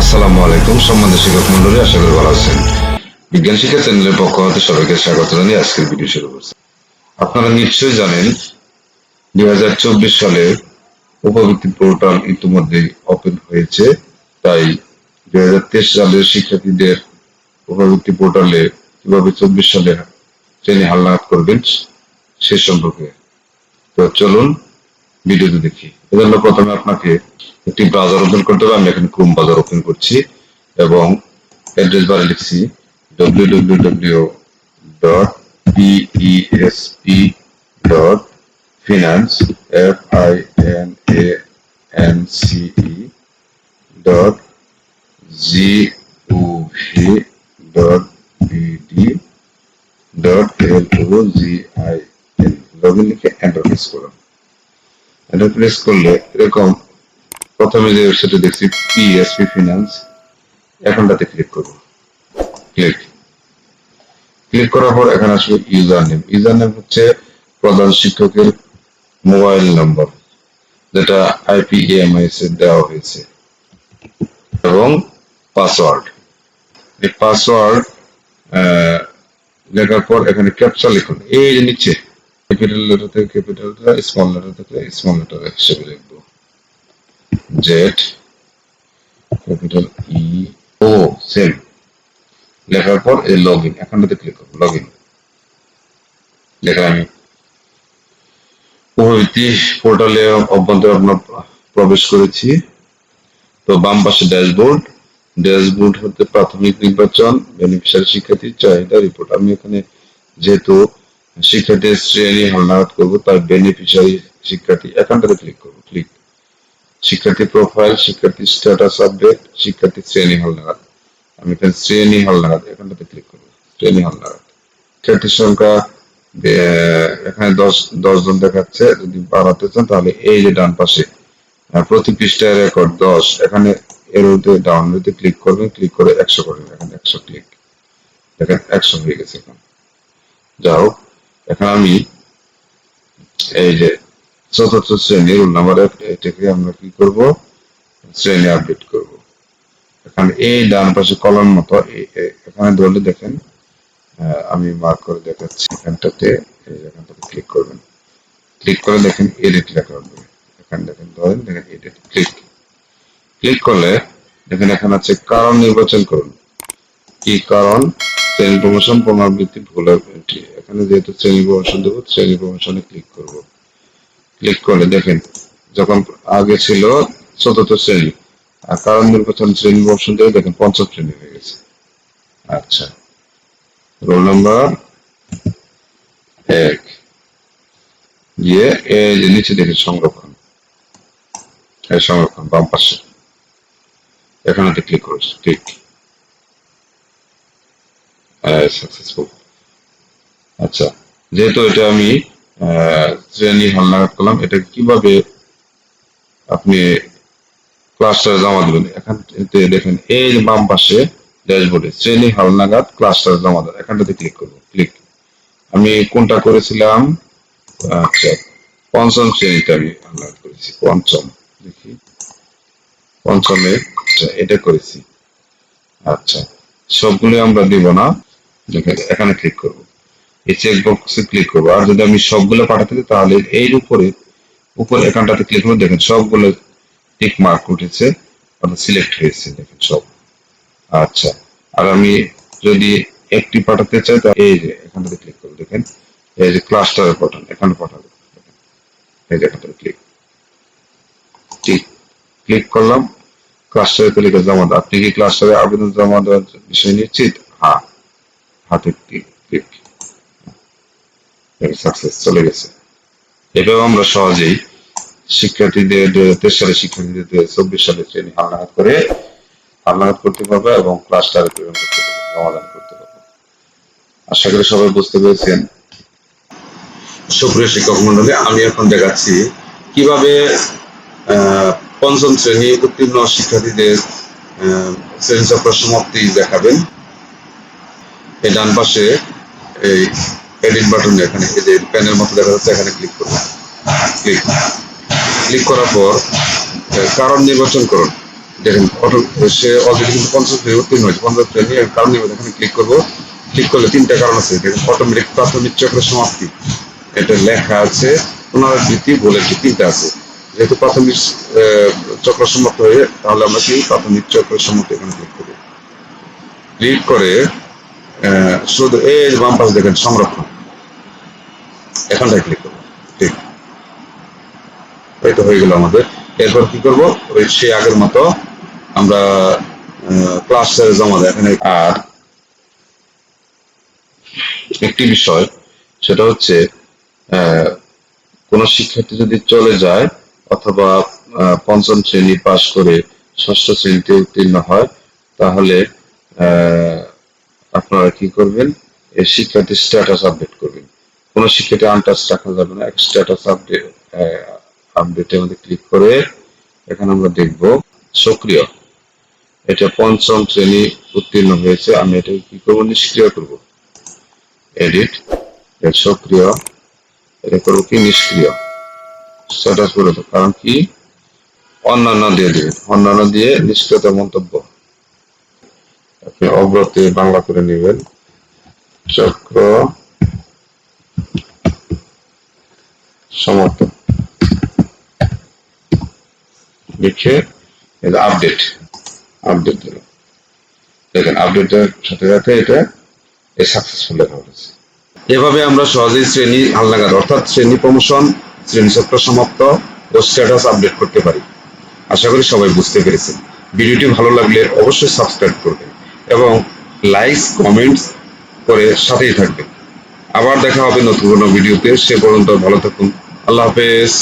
আসসালামু আলাইকুম, সম্মানিত শিক্ষক মন্ডলী, আশা করি ভালো আছেন। বিজ্ঞান শিক্ষা চ্যানেলের পক্ষ হতে সবাইকে স্বাগত জানিয়ে আজকের ভিডিও শুরু করছি। আপনারা নিশ্চয়ই জানেন, দুই হাজার চব্বিশ সালে উপবৃত্তি পোর্টাল ইতিমধ্যে ওপেন হয়েছে। তাই দুই হাজার তেইশ সালের শিক্ষার্থীদের উপবৃত্তি পোর্টালে কীভাবে চব্বিশ সালে শ্রেণি হালনাগাদ করবেন, সে সম্পর্কে। তো চলুন ভিডিওতে দেখি। এজন্য প্রথমে আপনাকে একটি ব্রাউজার ওপেন করতে হবে। আমি এখানে ক্রোম ব্রাউজার ওপেন করছি এবং অ্যাড্রেস বারে লিখছি www dot PESP dot finance F I N A N C E dot G O V dot BD dot L O G I N log in লিখে enter press করুন। Enter press করলে এরকম প্রথমে যে ওয়েবসাইটে দেখছি পিএসপি ফিনান্স এখনটাতে click করব। ক্লিক ক্লিক করার পর এখানে আসবে ইউজার নেম ইউজার নেম হচ্ছে প্রধান শিক্ষকের মোবাইল নম্বর যেটা আইপিএমএস এ দেওয়া হয়েছে। এবং পাসওয়ার্ড এই পাসওয়ার্ড লেখার পর এখানে ক্যাপচা লিখুন। এই নিচে। ক্যাপিটাল লেটার থেকে ক্যাপিটালটা স্মল লেটার থেকে স্মল লেটার হিসেবে লিখব। জেড ক্যাপিটাল ই ও সেম লেখার পর এই লগ ইন এখানটাতে ক্লিক করব লগ ইন লেখা আমি উপবৃত্তি পোর্টালে অভ্যন্তরে আপনার প্রবেশ করেছি। তো বাম পাশে ড্যাশবোর্ড ড্যাশবোর্ড হতে প্রাথমিক নির্বাচন বেনিফিশিয়ারি শিক্ষার্থীর চাহিদা রিপোর্ট আমি এখানে যেহেতু শিক্ষার্থীর শ্রেণি হালনাগাদ করব, তার বেনিফিশিয়ারি শিক্ষার্থী এখানটাতে ক্লিক করব ক্লিক শিক্ষার্থী প্রোফাইল শিক্ষার্থী স্ট্যাটাস আপডেট শিক্ষার্থী শ্রেণি হালনাগাদ। আমি এখানে শ্রেণি হালনাগাদ, এখানটাতে ক্লিক করব, শ্রেণি হালনাগাদ। শিক্ষার্থীর সংখ্যা এখানে দশ দশ জন দেখাচ্ছে, যদি বাড়াতে চান তাহলে এই যে ডান পাশে প্রতি পৃষ্ঠায় রেকর্ড দশ, এখানে এরোতে ডাউনলোডে ক্লিক করবেন ক্লিক করে একশো করবেন এখানে একশো ক্লিক দেখেন, একশো হয়ে গেছে এখন। যাই হোক এখন আমি এই যে চতুর্থ শ্রেণি রোল নাম্বার এটাকে আমরা কি করব? শ্রেণি আপডেট করব। এখানে এই ডান পাশে কলম মতো এখানে ধরলে দেখেন আমি মার্ক করে দেখাচ্ছি এখানটাতে এখানটাতে ক্লিক করবেন। ক্লিক করে দেখেন এডিট লেখা হবে। এখানে দেখেন, ধরেন, দেখেন এডিট ক্লিক ক্লিক করলে দেখেন এখানে আছে কারণ নির্বাচন করুন। কি কারণ? শ্রেণি প্রমোশন পুনরাবৃত্তি ভুল entry। এখানে যেহেতু শ্রেণি প্রমোশন দেবো, শ্রেণি প্রমোশনে ক্লিক করব। ক্লিক করলে দেখেন, যখন আগে ছিল চতুর্থ শ্রেণি, আর কারণ নির্বাচন শ্রেণি প্রমোশন দেবে দেখেন পঞ্চম শ্রেণি হয়ে গেছে। আচ্ছা রোল নাম্বার এক। গিয়ে এই যে নিচে দেখে সংরক্ষণ। সংরক্ষণ বাম পাশে। এখানে ক্লিক করছি ক্লিক সাকসেসফুল আচ্ছা যেহেতু এটা আমি শ্রেণি হালনাগাদ করলাম এটা কীভাবে আপনি ক্লাসটা জমা দেবেন? এখান দেখেন এই বাম পাশে ড্যাশবোর্ডে শ্রেণি হালনাগাদ ক্লাসটা জমা দেবেন এখানটাতে ক্লিক ক্লিক আমি কোনটা করেছিলাম? আচ্ছা পঞ্চম শ্রেণীতে আমি হালনাগাদ করেছি পঞ্চম। দেখি। পঞ্চমে আচ্ছা, এটা করেছি। আচ্ছা সবগুলো আমরা দিব না। এখানে ক্লিক করব। এই চেক বক্সে ক্লিক করব। আর যদি আমি সবগুলো পাঠাতে দিই, তাহলে এর উপরে উপরে এখানটাতে ক্লিক করে দেখেন, সবগুলো টিক মার্ক উঠেছে, অর্থাৎ সিলেক্ট হয়েছে, দেখেন সব। আচ্ছা আর আমি যদি একটি পাঠাতে চাই, তাহলে এই যে, এখানটাতে ক্লিক করব, দেখেন। এই যে ক্লাস্টারে পাঠান এখানে পাঠাবো এই যে এখানটাতে ক্লিক ঠিক ক্লিক করলাম। ক্লাস্টারে তালিকা জমা দাও। আপনি কি ক্লাস্টারে আবেদন জমা দেওয়ার বিষয় নিশ্চিত? হ্যাঁ। হাতে ক্লিক ক্লিক সাকসেস চলে গেছে। এভাবে আমরা সহজেই শিক্ষার্থীদের হাজার সালে শিক্ষার্থীদের চব্বিশ সালে করে করতে এবং সমাধান করতে পারবে। আশা করি সবাই বুঝতে পেরেছেন। সুপ্রিয় শিক্ষক মন্ডলী আমি এখন দেখাচ্ছি কীভাবে পঞ্চম শ্রেণি উত্তীর্ণ শিক্ষার্থীদের আহ, শ্রেণি চক্র সমাপ্তি দেখাবেন। এই ডান পাশে এই এডিট বাটন এখানে, এই যে প্যানের মতো দেখা যাচ্ছে, এখানে ক্লিক করুন ক্লিক ক্লিক করার পর কারণ নির্বাচন করুন। দেখেন, অটো সে অলরেডি কিন্তু পঞ্চাশ শ্রেণি উত্তীর্ণ হয়েছে। পঞ্চাশ শ্রেণি এর কারণ নির্বাচন, এখানে ক্লিক করব। ক্লিক করলে তিনটা কারণ আছে। দেখেন অটোমেটিক প্রাথমিক চক্রের সমাপ্তি। এটা লেখা আছে পুনরাবৃত্তি বলে কি তিনটা আছে। যেহেতু প্রাথমিক চক্র সমাপ্ত হয়ে, তাহলে আমরা কি? প্রাথমিক চক্রের সমাপ্তি এখানে ক্লিক করি ক্লিক করে শুধু এই বাম পাশে দেখেন সংরক্ষণ। এখানটায় ক্লিক করব ঠিক। তো হয়ে গেল আমাদের। এরপর কি করব? ওই সে আগের মতো আমরা ক্লাস জমা দেয়। এখানে আর একটি বিষয় সেটা হচ্ছে কোন শিক্ষার্থী যদি চলে যায় অথবা পঞ্চম শ্রেণি পাশ করে ষষ্ঠ শ্রেণীতে উত্তীর্ণ হয় তাহলে আহ, আপনারা কি করবেন? এই শিক্ষার্থীর স্ট্যাটাস আপডেট করবেন। কোন শিক্ষার্থী আনটাচ রাখা যাবে না। স্ট্যাটাস আপডেট আপডেটে আমাদের ক্লিক করে এখানে আমরা দেখব সক্রিয়। এটা পঞ্চম শ্রেণি উত্তীর্ণ হয়েছে। আমি এটাকে কি করব? নিষ্ক্রিয় করব। এডিট সক্রিয়। এটা করব কি? নিষ্ক্রিয়। স্ট্যাটাস করে কারণ কি? অন্যান্য দিয়ে দিবেন অন্যান্য দিয়ে নিষ্ক্রিয়তা মন্তব্য। আপনি অগ্রতে বাংলা করে নেবেন। চক্র সমর্থন লিখে এটা আপডেট আপডেট দিল দেখেন আপডেটের সাথে সাথে এটা সাকসেসফুল লেখা হয়েছে। এভাবে আমরা সহজেই শ্রেণি হালনাগাদ, অর্থাৎ শ্রেণি প্রমোশন শ্রেণি চক্র সমাপ্ত ও স্ট্যাটাস আপডেট করতে পারি। আশা করি সবাই বুঝতে পেরেছেন। ভিডিওটি ভালো লাগলে অবশ্যই সাবস্ক্রাইব করবেন। এবং লাইক কমেন্টস করে সাথেই থাকবেন। আবার দেখা হবে নতুন কোনো ভিডিওতে সে পর্যন্ত ভালো থাকুন। আল্লাহ হাফেজ।